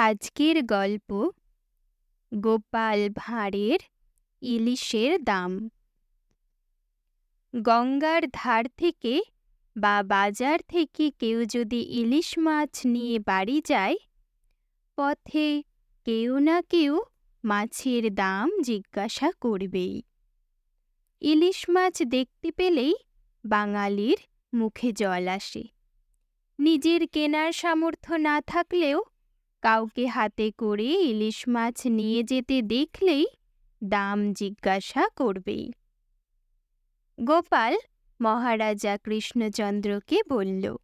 আজকের গল্প গোপাল ভাঁড়ের ইলিশের দাম। গঙ্গার ধার থেকে বা বাজার থেকে কেউ যদি ইলিশ মাছ নিয়ে বাড়ি যায়, পথে কেউ না কেউ মাছের দাম জিজ্ঞাসা করবেই। ইলিশ মাছ দেখতে পেলেই বাঙালির মুখে জল আসে। নিজের কেনার সামর্থ্য না থাকলেও কাউকে হাতে করে ইলিশ মাছ নিয়ে যেতে দেখলেই দাম জিজ্ঞাসা করবেই। গোপাল মহারাজা কৃষ্ণচন্দ্রকে বলল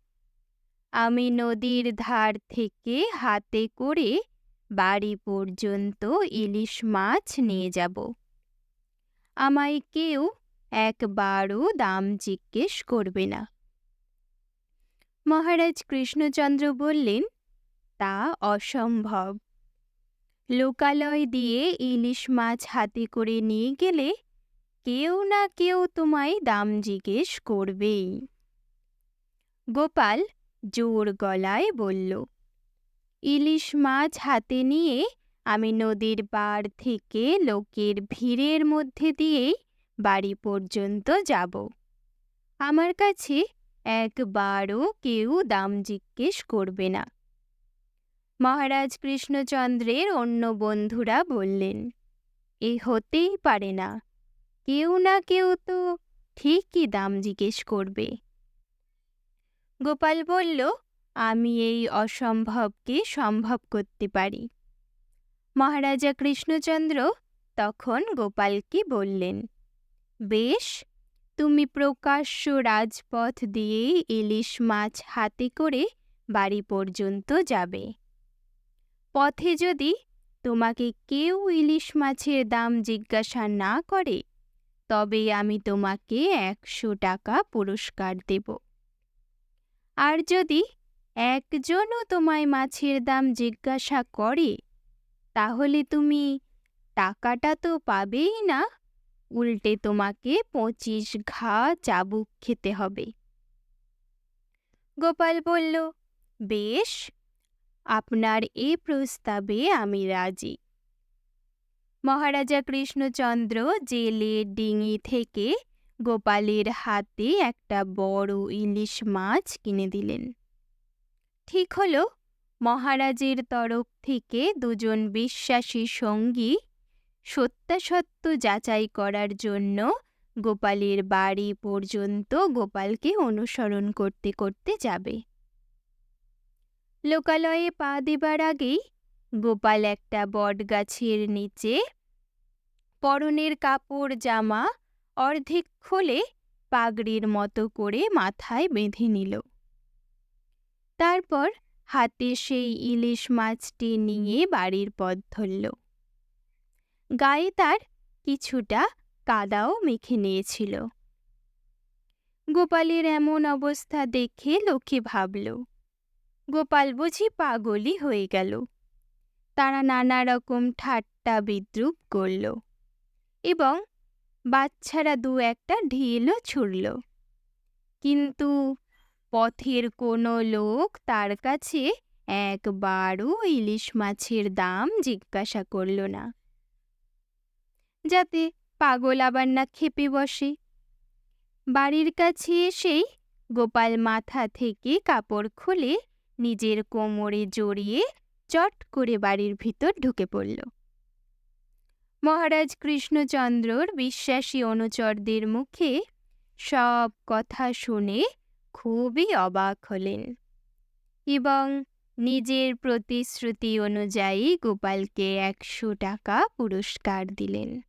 আমি নদীর ধার থেকে হাতে করে বাড়ি পর্যন্ত ইলিশ মাছ নিয়ে যাব। আমায় কেউ একবারও দাম জিজ্ঞেস করবে না। মহারাজ কৃষ্ণচন্দ্র বললেন তা অসম্ভব। লোকালয় দিয়ে ইলিশ মাছ হাতে করে নিয়ে গেলে কেউ না কেউ তোমায় দাম জিজ্ঞেস করবেই। গোপাল জোর গলায় বলল, ইলিশ মাছ হাতে নিয়ে আমি নদীর পাড় থেকে লোকের ভিড়ের মধ্যে দিয়েই বাড়ি পর্যন্ত যাব। আমার কাছে একবারও কেউ দাম জিজ্ঞেস করবে না। মহারাজ কৃষ্ণচন্দ্রের অন্য বন্ধুরা বললেন, এ হতেই পারে না। কেউ না কেউ তো ঠিকই দাম জিজ্ঞেস করবে গোপাল বলল, আমি এই অসম্ভবকে সম্ভব করতে পারি মহারাজা কৃষ্ণচন্দ্র তখন গোপালকে বললেন, বেশ, তুমি প্রকাশ্য রাজপথ দিয়ে ইলিশ মাছ হাতে করে বাড়ি পর্যন্ত যাবে। পথে যদি তোমাকে কেউ ইলিশ মাছের দাম জিজ্ঞাসা না করে, তবে আমি তোমাকে একশো টাকা পুরস্কার দেব। আর যদি একজনও তোমায় মাছের দাম জিজ্ঞাসা করে, তাহলে তুমি টাকাটা তো পাবেই না, উল্টে তোমাকে পঁচিশ ঘা চাবুক খেতে হবে। গোপাল বলল, বেশ আপনার এ প্রস্তাবে আমি রাজি। মহারাজা কৃষ্ণচন্দ্র জেলের ডিঙি থেকে গোপালের হাতে একটা বড় ইলিশ মাছ কিনে দিলেন। ঠিক হলো, মহারাজের তরফ থেকে দুজন বিশ্বাসী সঙ্গী সত্যাসত্য যাচাই করার জন্য গোপালের বাড়ি পর্যন্ত গোপালকে অনুসরণ করতে করতে যাবে। লোকালয়ে পা দেবার আগেই গোপাল একটা বটগাছের নিচে পরনের কাপড়, জামা অর্ধেক খোলে পাগড়ির মতো করে মাথায় বেঁধে নিল। তারপর হাতে সেই ইলিশ মাছটি নিয়ে বাড়ির পথ ধরল। গায়ে তার কিছুটা কাদাও মেখে নিয়েছিল। গোপালের এমন অবস্থা দেখে লোকে ভাবল গোপাল বুঝি পাগলই হয়ে গেল। তারা নানা রকম ঠাট্টা বিদ্রুপ করল এবং বাচ্চারা দু একটা ঢিলও ছুড়ল। কিন্তু পথের কোনো লোক তার কাছে একবারও ইলিশ মাছের দাম জিজ্ঞাসা করল না। যাতে পাগল আবার না খেপে বসে। বাড়ির কাছে এসেই গোপাল মাথা থেকে কাপড় খুলে নিজের কোমরে জড়িয়ে চট করে বাড়ির ভিতর ঢুকে পড়ল। মহারাজ কৃষ্ণচন্দ্রর বিশ্বাসী অনুচরদের মুখে সব কথা শুনে খুবই অবাক হলেন এবং নিজের প্রতিশ্রুতি অনুযায়ী গোপালকে একশো টাকা পুরস্কার দিলেন।